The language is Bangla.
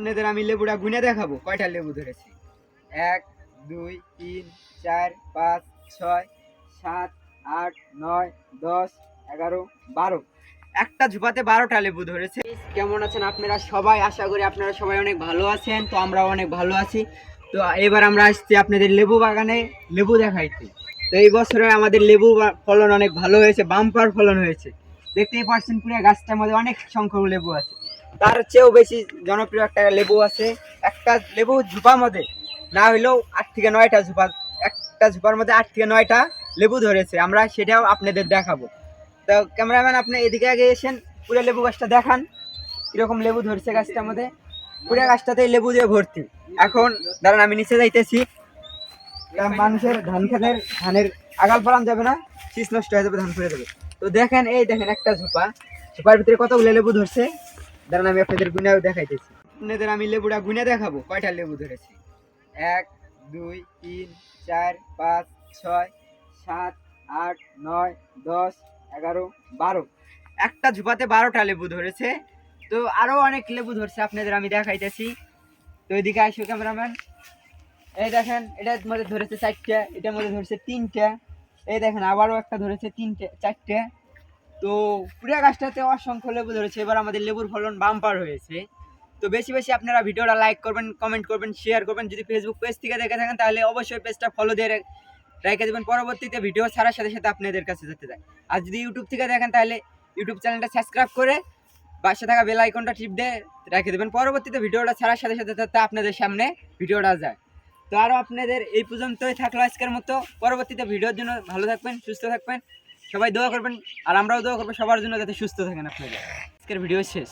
আপনাদের আমি লেবুটা গুনে দেখাবো। কয়টা লেবু ধরেছি? এক, দুই, তিন, চার, পাঁচ, ছয়, সাত, আট, নয়, দশ, এগারো, বারো। একটা ঝুপাতে বারোটা লেবু ধরেছে। কেমন আছেন আপনারা সবাই? আশা করি আপনারা সবাই অনেক ভালো আছেন, তো আমরাও অনেক ভালো আছি। তো এবার আমরা আসছি আপনাদের লেবু বাগানে লেবু দেখাইতে। তো এই বছরে আমাদের লেবু ফলন অনেক ভালো হয়েছে, বাম্পার ফলন হয়েছে। দেখতেই পাচ্ছেন পুরো গাছটার মধ্যে অনেক সংখ্যক লেবু আছে। তার চেয়েও বেশি জনপ্রিয় একটা লেবু আছে। একটা লেবু ঝুপার মধ্যে, না হইলেও আট থেকে নয়টা ঝুপা একটা ঝুপার মধ্যে আট থেকে নয়টা লেবু ধরেছে। আমরা সেটাও আপনাদের দেখাবো। তো ক্যামেরাম্যান, আপনি এদিকে আগে এসেন, পুরো লেবু গাছটা দেখান, কীরকম লেবু ধরছে গাছটার মধ্যে। পুরো গাছটাতেই লেবু দিয়ে ভর্তি। এখন, দাঁড়ান, আমি নিচে যাইতেছি। মানুষের ধান খেতের, ধানের আগাল ফলান যাবে না শীষ নষ্ট হয়ে যাবে, ধান ফেলে দেবে। তো দেখেন, এই দেখেন একটা ঝোপা। ঝোপার ভিতরে কতগুলো লেবু ধরছে? দাঁড়ান, আমি আপনাদের গুনেও দেখাইতেছি। আপনাদের আমি লেবুটা গুনে দেখাবো, কয়টা লেবু ধরেছি? এক, দুই, তিন, চার, পাঁচ, ছয়, সাত, আট, নয়, দশ, এগারো, বারো। একটা ঝোপাতে বারোটা লেবু ধরেছে। তো আরও অনেক লেবু ধরছে, আপনাদের আমি দেখাইতেছি। তো এদিকে আসো ক্যামেরাম্যান। এই দেখেন, এটার মধ্যে ধরেছে চারটে, এটার মধ্যে ধরেছে তিনটে। এই দেখেন, আবারও একটা ধরেছে তিনটে, চারটে। তো পুরো গাছটাতে অসংখ্য লেবু ধরেছে, এবার আমাদের লেবুর ফলন বাম্পার হয়েছে। তো বেশি বেশি আপনারা ভিডিওটা লাইক করবেন কমেন্ট করবেন শেয়ার করবেন। যদি ফেসবুক পেজ থেকে দেখে থাকেন, তাহলে অবশ্যই পেজটা ফলো দিয়ে রেখে দেবেন। পরবর্তীতে ভিডিও ছাড়ার সাথে সাথে আপনাদের কাছে যেতে যায় আর যদি ইউটিউব থেকে দেখেন, তাহলে ইউটিউব চ্যানেলটা সাবস্ক্রাইব করে পাশে থাকা বেল আইকনটা টিপ দিয়ে রেখে দেবেন। পরবর্তীতে ভিডিওটা ছাড়ার সাথে সাথে যাতে আপনাদের সামনে ভিডিওটা যায়। তো আরও আপনাদের এই পর্যন্তই থাকল আজকের মতো। পরবর্তীতে ভিডিওর জন্য ভালো থাকবেন, সুস্থ থাকবেন। সবাই দোয়া করবেন, আর আমরাও দোয়া করব সবার জন্য যাতে সুস্থ থাকেন আপনাদের আজকের ভিডিও শেষ।